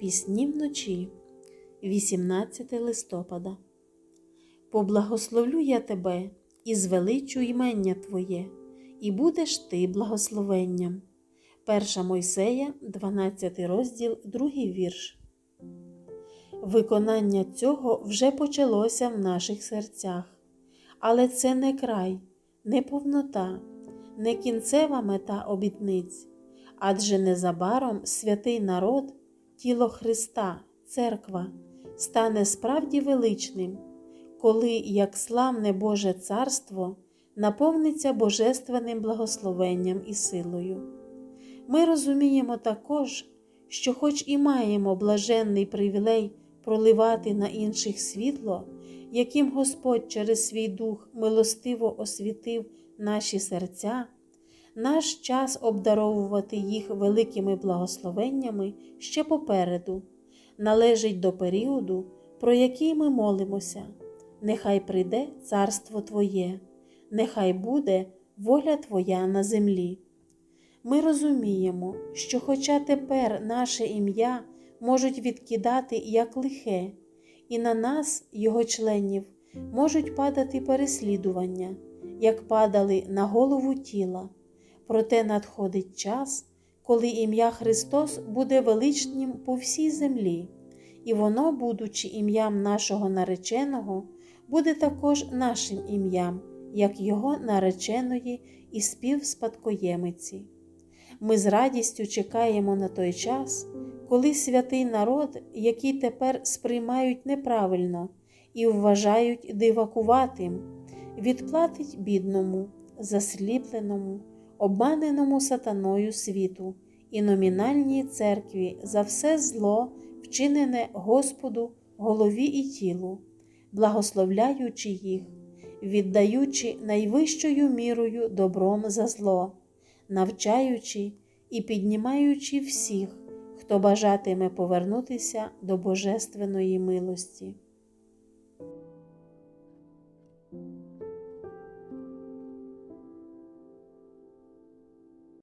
Пісні вночі, 18 листопада. Поблагословлю я тебе і звеличу імення Твоє, і будеш ти благословенням. Перша Мойсея, 12 розділ, 2 вірш. Виконання цього вже почалося в наших серцях, але це не край, не повнота, не кінцева мета обітниць, адже незабаром святий народ, тіло Христа, Церква, стане справді величним, коли, як славне Боже Царство, наповниться божественним благословенням і силою. Ми розуміємо також, що, хоч і маємо блаженний привілей проливати на інших світло, яким Господь через свій дух милостиво освітив наші серця, наш час обдаровувати їх великими благословеннями ще попереду, належить до періоду, про який ми молимося. Нехай прийде царство Твоє, нехай буде воля Твоя на землі. Ми розуміємо, що, хоча тепер наше ім'я можуть відкидати як лихе, і на нас, його членів, можуть падати переслідування, як падали на голову тіла. Проте надходить час, коли ім'я Христос буде величнім по всій землі, і воно, будучи ім'ям нашого нареченого, буде також нашим ім'ям, як Його нареченої і співспадкоємиці. Ми з радістю чекаємо на той час, коли святий народ, який тепер сприймають неправильно і вважають дивакуватим, відплатить бідному, засліпленому, обманеному сатаною світу і номінальній церкві за все зло, вчинене Господу, голові і тілу, благословляючи їх, віддаючи найвищою мірою добром за зло, навчаючи і піднімаючи всіх, хто бажатиме повернутися до Божественної милості.